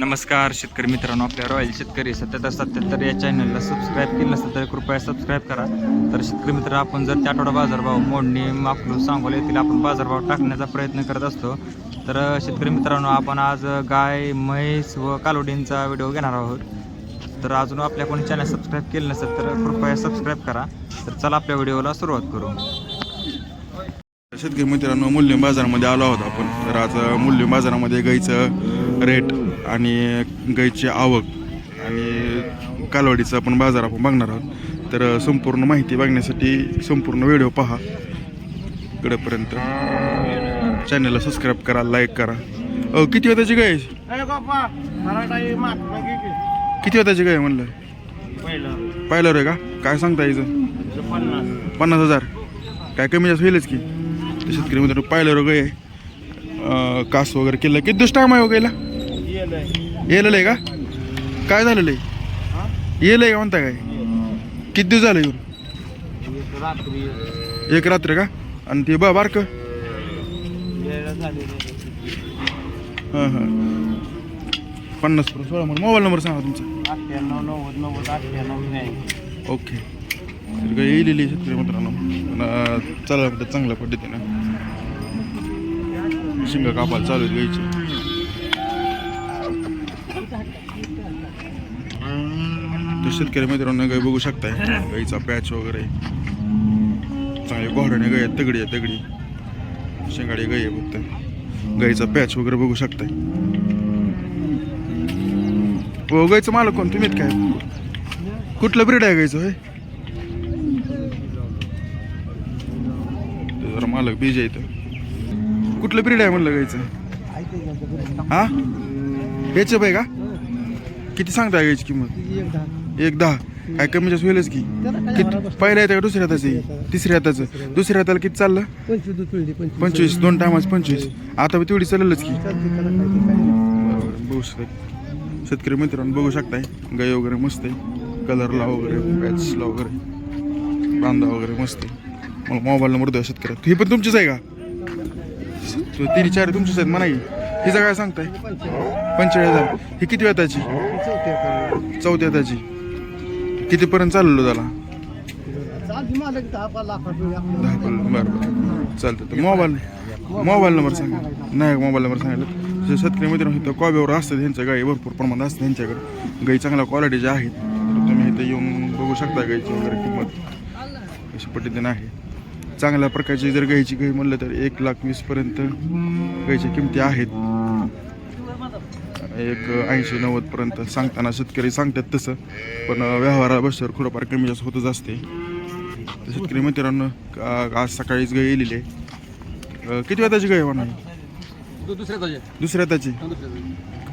नमस्कार शेतकरी मित्रांनो आपल्या रॉयल शेतकरी सत्याहत्तर सत्याहत्तर या चॅनलला सबस्क्राईब केलं नसतं तर कृपया सबस्क्राईब करा. तर शेतकरी मित्र आपण जर त्या आठवडा बाजारभाव मोडणी माकलून सांगोला येथील आपण बाजारभाव टाकण्याचा प्रयत्न करत असतो तर शेतकरी मित्रांनो आपण आज गाय म्हैस व कालोडींचा व्हिडिओ घेणार आहोत. तर अजून आपल्या कोणी चॅनल सबस्क्राईब केलं नसेल तर कृपया सबस्क्राईब करा. तर चला आपल्या व्हिडिओला सुरुवात करू. शेतकरी मित्रांनो मूल्य बाजारामध्ये आलो आहोत आपण. तर आज मूल्य बाजारामध्ये गाईचं रेट आणि गाईची आवक आणि कालवडीचं आपण बाजार आपण बघणार आहोत. तर संपूर्ण माहिती बघण्यासाठी संपूर्ण व्हिडिओ पहा. इकडेपर्यंत. चॅनलला सबस्क्राईब करा लाईक करा. अ किती वेताची गाय? किती वेताची गाय म्हणलं? पहिलं. रे का? काय सांगता यायचं? पन्नास. हजार. काय कमी जास्त होईलच की. शेतकरी मित्रांनो पाहिलं रे गाय कास वगैरे केलं. किती दिवस टाईम आहे हो गायला? येलेलं आहे का? काय झालेलं आहे? येलं आहे का म्हणता काय? किती दिवस झालं येऊन? एक रात्री का? आणि ते बा बारक? हां हां. पन्नास सोळा मोबाईल नंबर सांगा तुमचा. ओके. तर काय येलेली आहे शेतकरी मित्रांनो. पद्धत चांगल्या पद्धतीनं. शिंगा कापायला चालू आहेत गाईची. तर शेतकरी मित्रांनो गाय बघू शकताय. गाईचा पॅच वगैरे. चांगली घोड्याने गाय तगडी आहे तगडी. शेंगाडी गाय आहे फक्त. गाईचा पॅच वगैरे बघू शकताय. हो गायचं मालक कोण? तुम्हीच काय? कुठलं ब्रीड आहे गायचं होय? जरा मालक बीज आहे इथं. कुठलं ब्रीड आहे म्हणलं गायचं हा? याचं बाय का? किती सांगताय गायची किंमत? एक दहा. काय कमी जास्त होईलच की. किती पहिल्या येतं का दुसऱ्या हाताचं तिसऱ्या हाताचं. दुसऱ्या हाताला किती चाललं? पंचवीस दूध पिळली पंचवीस. पंचवीस. दोन टायमाच पंचवीस. आता बी तेवढी चालेलच की. चालते त्याला काय ते काय नाही. बरोबर बघू शकता. शेतकरी मित्रांनो बघू शकताय. गाय वगैरे मस्त आहे. कलरला वगैरे पॅचला वगैरे. बांधा वगैरे मस्त आहे. मला मोबाईल नंबर द्या शेतकऱ्या ही पण तुमचीच आहे का? तो तिन्ही चार तुमचीच आहेत म्हणा की. हिचं काय सांगताय? पंचेचाळीस हजार. ही किती वेताची? चौथ्या त्याची कितीपर्यंत चाललो त्याला? दहा पर्यंत दहा बरं बरं चालतं मोबाईल मोबाईल नंबर सांगा. नाही मोबाईल नंबर सांगितलं. शेतकरी मित्रांनो इथं कॉब्यावर असतात त्यांच्या गाई भरपूर प्रमाणात असतात त्यांच्याकडे गाई चांगल्या क्वालिटीच्या आहेत तर तुम्ही इथं येऊन बघू शकता गाईची वगैरे किंमत. कशी पद्धतीने आहे. चांगल्या प्रकारची जर गाईची गाई म्हणलं तर एक लाख वीसपर्यंत गायच्या किमती आहेत. एक ऐंशी नव्वदपर्यंत सांगताना शेतकरी सांगतात तसं. पण व्यवहारा बसवर थोडंफार कमी जास्त होतच असते. तर शेतकरी मित्रांनो आज सकाळीच गाय येलेली आहे. किती वेताची गाय म्हणा दुसऱ्या दुसऱ्या त्याची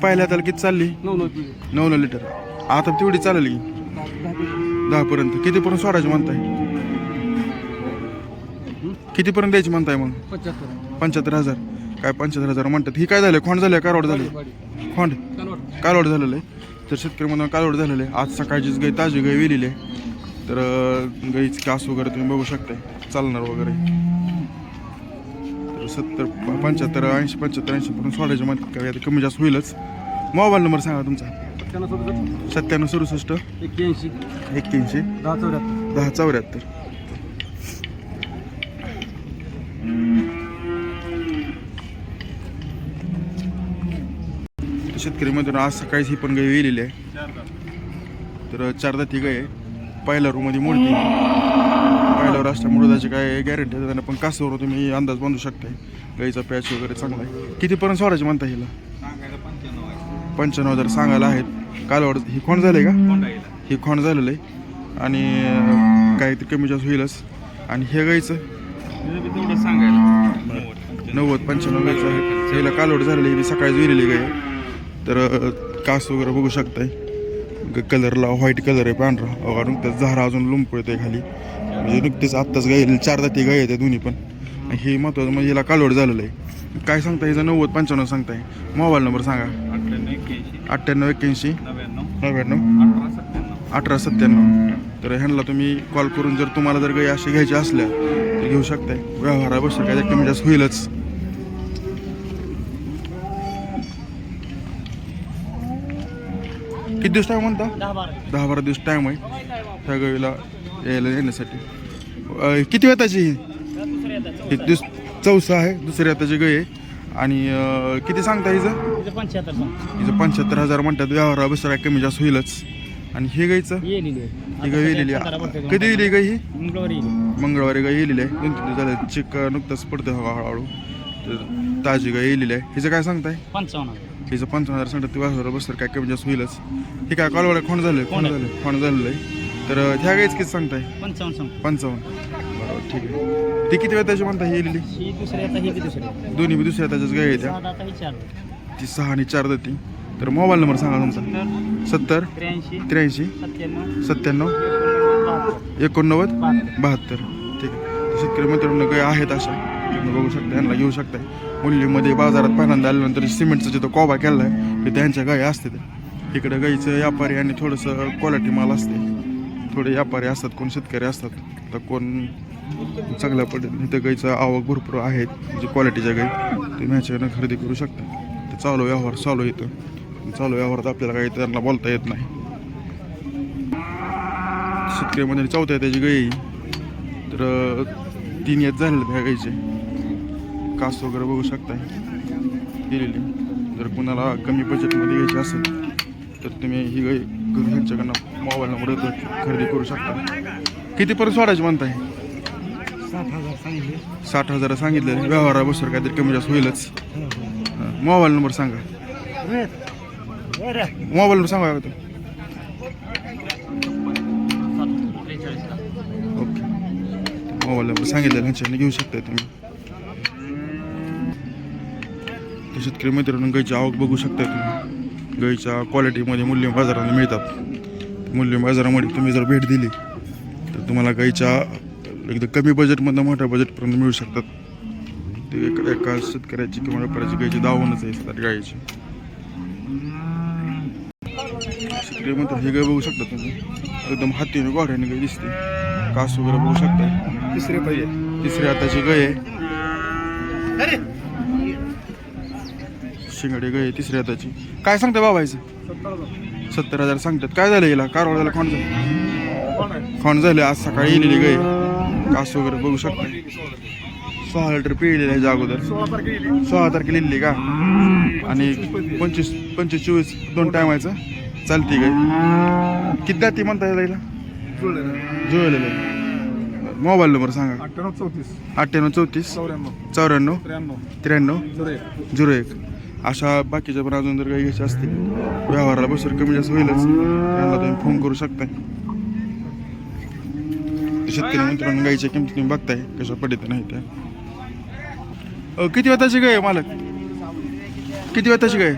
पहिल्या त्याला किती चालली? नऊ नऊ न लिटर. आता तेवढी चालली. दहापर्यंत कितीपर्यंत सोडायची म्हणताय? कितीपर्यंत द्यायची म्हणताय मग? पंच्याहत्तर. पंच्याहत्तर हजार. काय पंच्याहत्तर हजार म्हणतात. ही काय झालं खोंड झालं कारवड झाली खोंड? कालवड. झालेलं आहे. तर शेतकरी म्हणून कालवड झालेलं आहे. आज सकाळचीच गाय ताजी गाय वेलेली आहे. तर गाईची कास वगैरे तुम्ही बघू शकताय. चालणार वगैरे. तर सत्तर पंच्याहत्तर ऐंशी पंच्याहत्तर ऐंशी पर्यंत सोडायचे म्हणतात. काय आता कमी जास्त होईलच. मोबाईल नंबर सांगा तुमचा. सत्त्याण्णव सदुसष्ट एक्क्याऐंशी. एक्क्याऐंशी. दहा चौऱ्याहत्तर. दहा चौऱ्याहत्तर. शेतकरी मधून आज सकाळीच ही पण गाय वेलेली आहे. तर चार दाती गाय आहे. पहिल्या रूममध्ये मोडती. पहिल्यावर असल्यामुळे त्याची काय गॅरंटी आहे त्यांना पण कासावर तुम्ही अंदाज बांधू शकताय. गाईचा पॅच वगैरे चांगला आहे. कितीपर्यंत सोडायची म्हणता हिला? पंच्याण्णव हजार सांगायला आहेत. कालवड ही खोंड झाले का? ही खोंड झालेलं आहे. आणि अं, काहीतरी कमी जास्त होईलच. आणि हे गाईचं नव्वद पंच्याण्णव गायचं आहे. हिला कालवड झालेली ही बी सकाळीच विरलेली गाय आहे. तर कास वगैरे बघू शकताय. ग- कलरला व्हाईट कलर आहे पांढरा. अहो, नुकताच झारा अजून लुंप येते खाली. म्हणजे नुकतेच आत्ताच गाय चार दाती गाय आहेत दोन्ही पण. हे महत्वाचं म्हणजे हिला कालवड झालेलं आहे. काय सांगताय हिचं? नव्वद पंच्याण्णव सांगताय. मोबाईल नंबर सांगा. अठ्ठ्याण्णव एक्क्याऐंशी. नव्याण्णव. अठरा सत्त्याण्णव. तर ह्यांना तुम्ही कॉल करून जर तुम्हाला जर काही अशी घ्यायची असल्या तर घेऊ शकताय. व्यवहारा बस काय कमी जास्त होईलच. किती दिवस टाईम म्हणता? दहा बारा. दिवस टाईम आहे. त्या गावीला यायला येण्यासाठी. अं, किती वेताची ही? ही दिवस चौसा आहे दुसऱ्या हाताची गाय आहे. आणि अं, किती सांगता हिचं? पंच्याहत्तर हिचं पंच्याहत्तर हजार म्हणतात व्यवहार बसरा कमी जास्त होईलच. आणि ही गायचं ही गाय येलेली आहे. कधी येली गाय ही? मंगळवारी मंगळवारी गाय येलेली आहे. दोन तीन दिवस झाले चिक नुकतंच पडतं हवा हळूहळू. तर ताजी गाय येलेली आहे. हिचं काय सांगताय? पंचावन्न हिचं पंचावन्न हजार सांगतात व्यवहार बसर काय कमी जास्त होईलच. हे काय कॉलवाड्या खोंड झालं खोंड झालं खोंड झालेलं आहे. तर ह्या गायच किती सांगताय? पंचावन्न सांग पंचावन्न. बरोबर ठीक आहे. ती किती वेळ त्याची म्हणता ही येलेली? ही दुसरी आता ही बी दुसरी दोन्ही बी दुसऱ्या त्याच्याच गाय आहे त्या सात आता ही चार. ती सहा आणि चार देते. तर मोबाईल नंबर सांगा तुमचा. सत्तर. त्र्याऐंशी. त्र्याऐंशी. सत्त्याण्णव. सत्त्याण्णव. बहात्तर एकोणनव्वद. बहात्तर. बहात्तर. ठीक आहे. तर शेतकरी मित्रांनो गाय आहेत अशा. तुम्ही बघू शकता यांना घेऊ शकता. मुलीमध्ये बाजारात पहिल्यांदा आल्यानंतर सिमेंटचा जिथं कोबा केला आहे ते त्यांच्या गाय असते ते. इकडं गाईचं व्यापारी आणि थोडंसं क्वालिटी माल असते. थोडे व्यापारी असतात कोण शेतकरी असतात तर कोण चांगल्या पद्धतीने इथं गाईचं आवक भरपूर आहेत म्हणजे क्वालिटीच्या गाई तुम्ही ह्याच्याकडनं खरेदी करू शकता. तर चालू व्यवहार चालू येतं चालू व्यवहारात आपल्याला काही त्यांना बोलता येत नाही. शेतकरीमध्ये चौथ्या त्याची गाई तर तीन येत झालेले त्या गाईचे. कास वगैरे बघू शकताय. केलेली. जर कोणाला कमी बजेटमध्ये घ्यायची असेल तर तुम्ही ही गाई ह्यांच्याकडनं मोबाईल नंबर येतो खरेदी करू शकता. कितीपर्यंत सोडायची म्हणताय? सांगितले. साठ हजार सांगितले. व्यवहाराबसर काहीतरी कमी जास्त होईलच. मोबाईल नंबर सांगा. मोबाईल नंबर सांगा का ओके. मोबाईल नंबर सांगितलेला ह्यांच्याने घेऊ शकता तुम्ही. तर शेतकरी मित्रांनो गाईची आवक बघू शकता तुम्ही. गाईच्या क्वालिटीमध्ये मूल्य बाजारात मिळतात. मूल्य बाजारामध्ये तुम्ही जर भेट दिली तर तुम्हाला गाईच्या एकदम कमी बजेटमधनं मोठ्या बजेटपर्यंत मिळू शकतात. ते एका शेतकऱ्याची किंवा व्यापाऱ्याची गाईची दावणच आहे गाईची. शेतकरी म्हणतात हे गाय बघू शकता तुम्ही. एकदम हातीने गोऱ्याने गाय दिसते. कास वगैरे बघू शकता तिसरे पाहिजे तिसऱ्या हाताची गाय आहे. शिंगडी आहे तिसऱ्या हाताची. काय सांगता बाबायचं सत्तर हजार सांगतात. काय झालं याला कारवाड्याला खोंड झालं. खोंड झाले आज सकाळी येलेली गाय कास वगैरे बघू शकता सोळा लिटर पिळलेली आहे अगोदर. सोळा तारखेला लिहिली का? आणि पंचवीस पंचवीस चोवीस दोन टायमाचं चालती गाय किती जाती म्हणता यायला जुळलेलं आहे. मोबाईल नंबर सांगा. अठ्ठ्याण्णव चौतीस. अठ्ठ्याण्णव चौतीस चौऱ्याण्णव. चौऱ्याण्णव त्र्याण्णव. झिरो एक. अशा बाकीच्या पण अजून जर काही घ्यायचे असतील व्यवहाराला बसर कमी जास्त होईलच. त्यांना तुम्ही फोन करू शकताय. शेतकरी मित्रांनो गाईच्या किमती तुम्ही बघताय कशा पद्धतीने नाही त्या. किती वेताची गाय आहे मालक? किती वेताची गाय?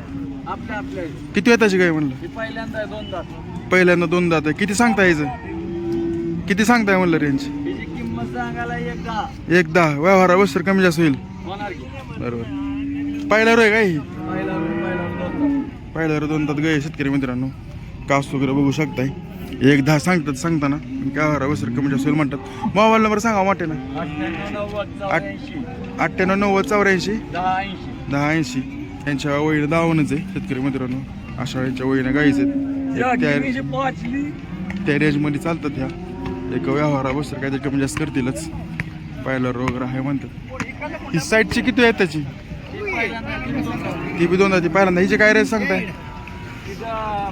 किती वेताची गाय म्हणलं? पहिल्यांदा दोन दात आहे. किती सांगता यायचं किती सांगताय म्हणलं रेंज एक दहा. व्यवहारा बसर कमी जास्त होईल. बरोबर. पाहिलं रो आहे काय ही पहिला पहिला दोन दात पहिल्या दोन तात गाय शेतकरी मित्रांनो. कास वगैरे बघू शकताय. एक दहा सांगतात सांगताना काय हरा बसर कमी जास्त होईल म्हणतात. मोबाईल नंबर सांगा वाटे ना अठ्ठ्याण्णव नव्वद चौऱ्याऐंशी. दहा ऐंशी. दहा ऐंशी यांच्या वळीनं दावणच आहे शेतकरी मित्रांनो. अशा यांच्या वळीनं गाईच आहेत. त्या रेंजमध्ये चालतात ह्या. एक व्यवहारा बसर काहीतरी कमी जास्त करतीलच. पायलर वगैरे आहे म्हणतात. ही साईडची किती आहे त्याची? ती बी दोन ती पहिल्यांदा. हिची काय रेंज सांगताय?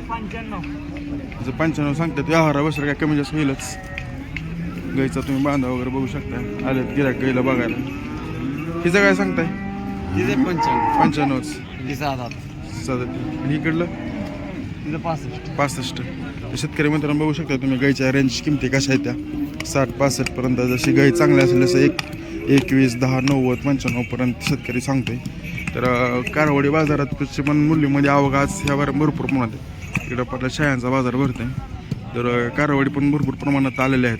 पंच्याण्णव. पंच्याण्णव सांगतात व्यवहारा बसर काय कमी जास्त होईलच. गाईचा तुम्ही बांधा वगैरे बघू शकता आल्यात गिराक गाईला बघायला. हिचं काय सांगताय? पंच्याण्णव. पंच्याण्णवच. साधं आणि इकडलं? पासष्ट. पासष्ट. शेतकरी मित्रांनो बघू शकता तुम्ही गाईच्या रेंज किमती कशा आहेत त्या. साठ पासष्टपर्यंत जशी गाई चांगली असेल जसं एक एकवीस दहा नव्वद पंच्याण्णवपर्यंत शेतकरी सांगतोय. तर अं, कारवाडी बाजारात त्याची पण मूल्यमध्ये आवक आज ह्या वार भरपूर प्रमाणात आहे. इकडं आपल्या शाळांचा बाजार भरतोय. तर कारवाडी पण भरपूर प्रमाणात आलेले आहेत.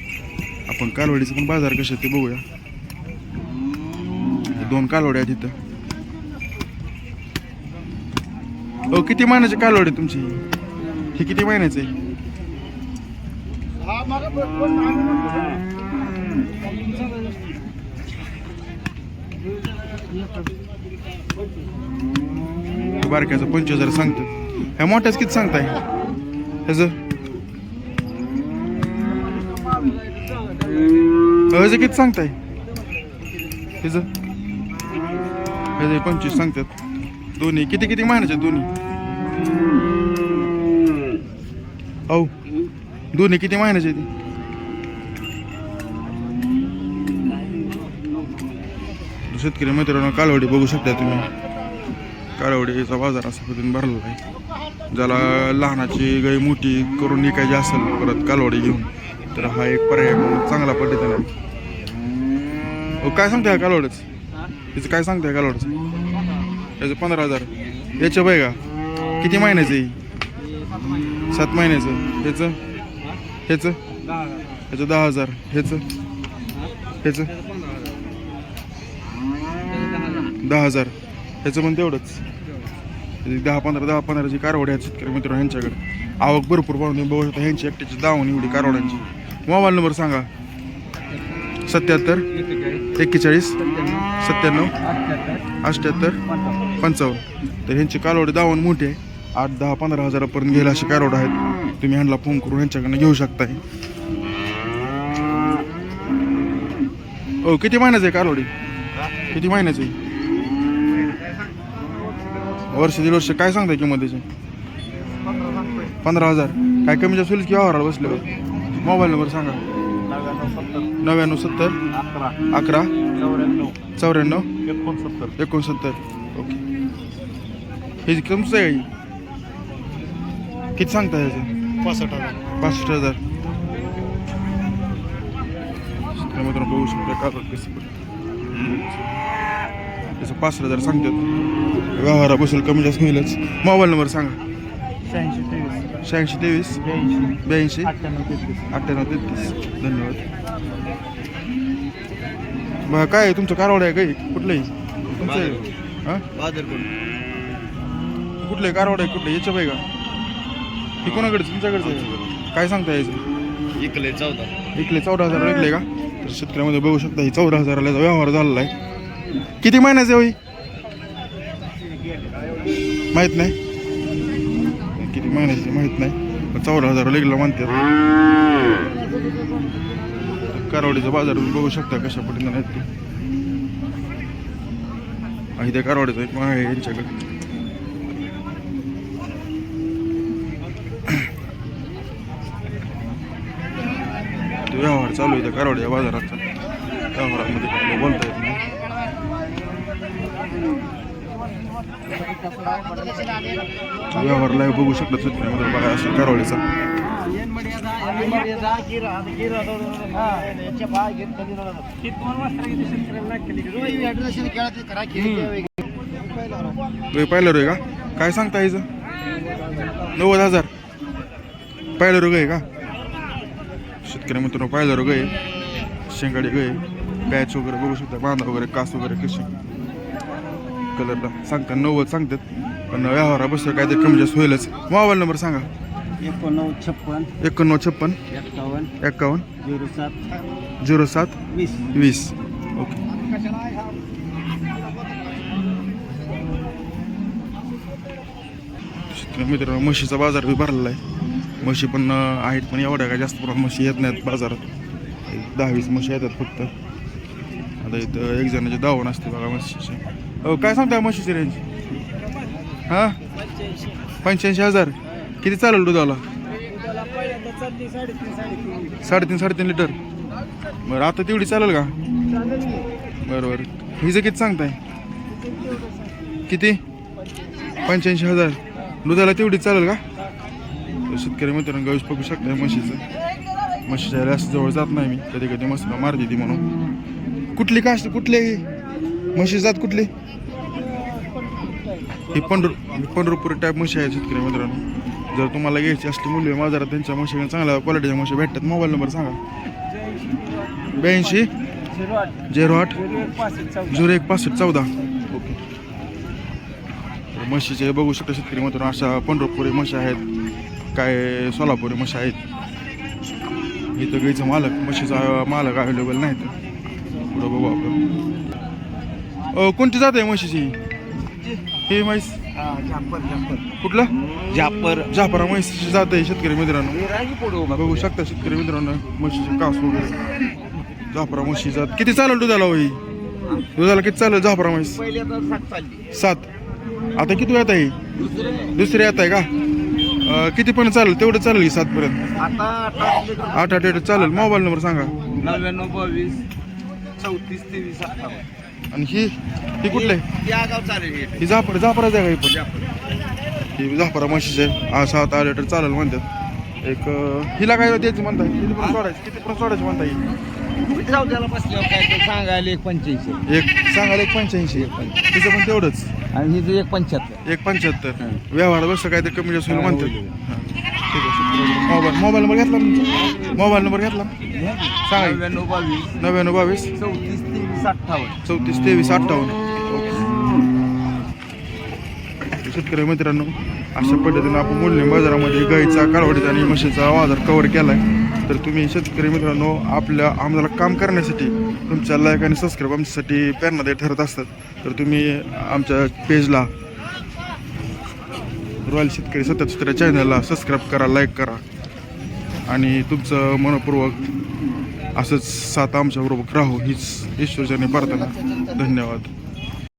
आपण कालवाडीचे पण बाजार कसे आहेत ते बघूया. हे दोन कालवड्या आहेत इथं. हो किती महिन्याची कालवडी आहे तुमची? हे किती महिन्याची आहे? बारक्याचं पंचवीस हजार सांगतो. ह्या मोठ्याच किती सांगताय? ह्याचं? ह्याचं किती सांगताय? ह्याचं? ह्याचं पंचवीस सांगतात. दोन्ही. किती किती महिन्याचे दोन्ही? औ. दोन्ही किती महिन्याचे ते? शेतकरी मित्रांनो कालवडी बघू शकता तुम्ही. कालवडीचा बाजार असा पद्धतीने भरलेला आहे. ज्याला लहानाची गाई मोठी करून निकायची असेल परत कालवडी घेऊन तर हा एक पर्याय म्हणून चांगला पद्धतीने आहे. अहो, काय सांगताय कालवडच? याचं काय सांगताय कालवडच? याचं पंधरा हजार. याच्या बाय का किती महिन्याचं आहे? सात महिन्याचं. ह्याचं? ह्याचं? ह्याचं दहा हजार. ह्याचं? ह्याचं? दहा हजार. ह्याचं पण तेवढंच म्हणजे दहा पंधरा दहा पंधराची कारवड आहेत शेतकरी मित्र ह्यांच्याकडे. आवक भरपूर पाहून तुम्ही बघू शकता ह्यांची एकट्याची दावण एवढी कारवड्यांची मोबाईल नंबर सांगा. सत्याहत्तर एक्केचाळीस सत्त्याण्णव अठ्ठ्याहत्तर पंचावन्न. तर ह्यांची कालवड दावण मोठी आहे. आठ दहा पंधरा हजारापर्यंत घ्यायला अशी कारवड आहेत. तुम्ही ह्यांना फोन करून ह्यांच्याकडनं घेऊ शकताय. हो किती महिन्याचं आहे कालवडी किती महिन्याचं आहे? वर्ष दीड वर्ष काय सांगताय किंमत त्याची पंधरा हजार. काय कमी जास्त होईल की व्यवहाराला बसले मोबाईल नंबर सांगा. नव्याण्णव सत्तर. अकरा. अकरा चौऱ्याण्णव. एकोणसत्तर. एकोणसत्तर ओके. हे तुमचं आहे किती सांगता ह्याचं पासष्ट हजार. पासष्ट हजार मित्रांनो बघू शकता का त्याचं पासष्ट हजार सांगतात. व्यवहारा बसेल कमी जास्त होईलच. मोबाईल नंबर सांगा. शहाऐंशी तेवीस. शहाऐंशी तेवीस. ब्याऐंशी. ब्याऐंशी. अठ्ठ्याण्णव तेहतीस. धन्यवाद. बघा काय आहे? तुमचं कारवाड आहे काही कुठलं आहे तुमचं आहे? हां? कुठलं आहे कारवाड आहे कुठलं? याच्या बाई का? हे कोणाकडे तुमच्याकडचं आहे? काय सांगता यायचं इकले चौदा. विकले चौदा हजार विकले का? तर शेतकऱ्यामध्ये बघू शकता ही चौदा हजाराला व्यवहार झालेला आहे. किती महिन्याचे होई? माहीत नाही. किती महिन्याचे माहीत नाही. चौदा हजार लिगला म्हणते कारवाडीचा बाजार बघू शकता कशा पटीनं आहेत ते. आणि त्या कारवाडीचा एक माग आहे यांच्याकडे. व्यवहार चालू आहे त्या कारवाडीच्या बाजाराचा. व्यवहारामध्ये बोलता येत नाही. व्यवहार लाईव्ह बघू शकता शेतकऱ्यामध्ये बघा असेल कारवाडीचा तुम्ही पाहिलं रे का? काय सांगता याचं नव्वद हजार. पाहिलं रोग आहे का? शेतकरी मित्रांनो पाहिलं रोग आहे शेंगाडी ग आहे बॅच वगैरे बघू शकता बांधा वगैरे कास वगैरे कशी? कलरला. सांगतात नव्वद सांगतात पण व्यवहारा बसलं काहीतरी कमी जास्त होईलच. मोबाईल नंबर सांगा. एकोणनव्वद छप्पन एकोणनव्वद छप्पन एक्कावन्न एक्कावन्न झिरो सात झिरो सात वीस. वीस. ओके. मित्रांनो म्हशीचा बाजार बी भरलेला आहे. म्हशी पण आहेत पण एवढ्या काय जास्त प्रमाणात म्हशी येत नाहीत बाजारात. दहा वीस म्हशी येतात फक्त. आता इथं एक जणाची दावण असते बघा म्हशीची. काय सांगताय म्हशीची रेंज हां? पंच्याऐंशी हजार. किती चालेल दुधाला? साडेतीन साडेतीन लिटर. बरं आता तेवढी चालेल का? बरं बरं हिचं किती सांगताय? किती? पंच्याऐंशी हजार. दुधाला तेवढी चालेल का? शेतकरी मित्रांनो गवस बघू शकताय म्हशीचं. म्हशीच्या जास्त जवळ जात नाही मी. कधी कधी मस्त मारते ती म्हणून. कुठली कास्ट कुठली? म्हशी जात कुठली? ही पंढर पंढरपूर टाईप म्हशी आहे शेतकरी मित्रांनो. जर तुम्हाला घ्यायची असली मुली बाजारात त्यांच्या म्हशी चांगल्या क्वालिटीच्या म्हशी भेटतात. मोबाईल नंबर सांगा. ब्याऐंशी झिरो आठ झिरो एक पासष्ट चौदा. ओके. म्हशीचे बघू शकता शेतकरी मित्रांनो अशा पंढरपुरी म्हशी आहेत. काय सोलापुरी म्हशी आहेत. इथं गाईचं मालक म्हशीचा मालक अवेलेबल नाही तर पुढं बघू आपण. कोणती जात आहे म्हशीची? ही म्हैस. कुठलं? जापर जाफरा म्हैशीची जात आहे शेतकरी मित्रांनो. बघू शकता शेतकरी मित्रांनो म्हशीचे कास वगैरे. जाफरा म्हशी जात. किती चालेल दुधाला होई दुधाला किती चालेल जाफरा म्हैस? सात आता किती येत आहे दुसरे येत आहे का? किती पण चालेल तेवढं चालेल सातपर्यंत. आठ आठ चालेल. मोबाईल नंबर सांगा. नव्याण्णव बावीस चौतीस तेवीस अठ्ठावन्न. आणि ही ही कुठलं? आहे या गाव चालेल हे. जाफर जाफराच आहे का ही. पण? ही जाफरा म्हशीचे हा सात आठ लिटर चालेल म्हणतात. एक अं, हिला काय द्यायची म्हणताय? किती पण सोडायची? किती पण सोडायची म्हणताय? किती जाऊ त्याला बसल्यावर काय सांगायला एक पंच्याऐंशी. एक सांगायला एक पंच्याऐंशी. तिचं पण तेवढंच. आणि हिचं एक पंच्याहत्तर. एक पंच्याहत्तर. व्यवहार बसतं काय ते कमी जास्त होईल म्हणतात. होईल. हा, ठीक आहे मोबाईल मोबाईल नंबर घेतला तुमचा? मोबाईल नंबर घेतला? सांगा. की. नव्याण्णव बावीस. नव्याण्णव बावीस. चौतीस. तेवीस अठ्ठावन्न चौतीस तेवीस अठ्ठावन्न. शेतकरी मित्रांनो अशा पद्धतीने आपण मूल्य बाजारामध्ये गाईचा कालवडीचा आणि म्हशीचा बाजार कव्हर केलाय. तर तुम्ही शेतकरी मित्रांनो आपल्या आम्हाला काम करण्यासाठी तुमच्या लाईक आणि सबस्क्राईब आमच्यासाठी प्रेरणादायी ठरत असतात. तर तुम्ही आमच्या पेजला रॉयल शेतकरी सत्याहत्तर चॅनलला सबस्क्राईब करा लाईक करा. आणि तुमचं मनपूर्वक असंच साथ आमच्याबरोबर राहू हीच ईश्वरच्याने प्रार्थना. धन्यवाद.